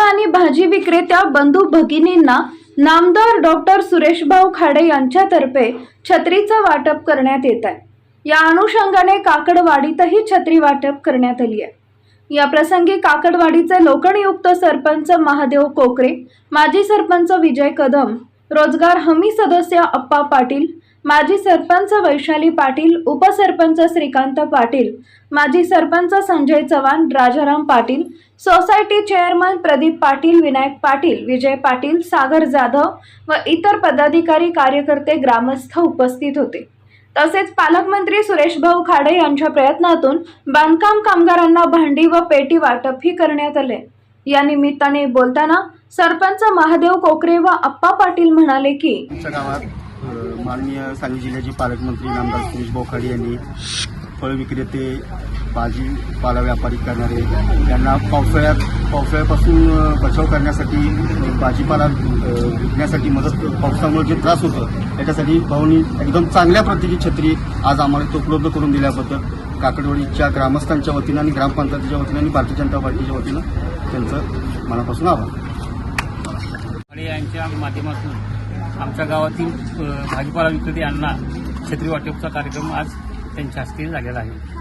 आणि भाजी विक्रेत्या बंधू भगिनींना नामदार डॉक्टर सुरेशभाऊ खाडे यांच्यातर्फे छत्रीचं वाटप करण्यात येत आहे. या अनुषंगाने काकडवाडीतही छत्री वाटप करण्यात आली आहे. या प्रसंगी काकडवाडीचे लोकणयुक्त सरपंच महादेव कोकरे माजी सरपंच विजय कदम रोजगार हमी सदस्य अप्पा पाटील माजी सरपंच वैशाली पाटील उपसरपंच श्रीकांत पाटील माजी सरपंच संजय चव्हाण राजाराम पाटील सोसायटी चेअरमन प्रदीप पाटील विनायक पाटील विजय पाटील सागर जाधव व इतर पदाधिकारी कार्यकर्ते ग्रामस्थ उपस्थित होते. तसेच पालकमंत्री सुरेशभाऊ खाडे यांच्या प्रयत्नातून बांधकाम कामगारांना भांडी व पेटी वाटपही करण्यात आले. या निमित्ताने बोलताना सरपंच महादेव कोकरे व अप्पा पाटील म्हणाले की आमच्या गावात माननीय सांगली जिल्ह्याचे पालकमंत्री नामदार सुरेश बोखाडे यांनी फळ विक्रेते भाजीपाला व्यापारी करणारे यांना पावसाळ्यात पावसाळ्यापासून बचाव करण्यासाठी भाजीपाला विकण्यासाठी मदत पावसामुळे जे त्रास होतो त्याच्यासाठी भाऊनी एकदम चांगल्या प्रतीची छत्री आज आम्हाला इथं उपलब्ध करून दिल्याबद्दल काकडवडीच्या ग्रामस्थांच्या वतीनं आणि ग्रामपंचायतीच्या वतीनं आणि भारतीय जनता पार्टीच्या वतीनं त्यांचं मनापासून आभार. आणि यांच्या माध्यमातून आमच्या गावातील भाजीपाला विक्रेते यांना छत्री वाटपचा कार्यक्रम आज त्यांच्या हस्ते झालेला आहे.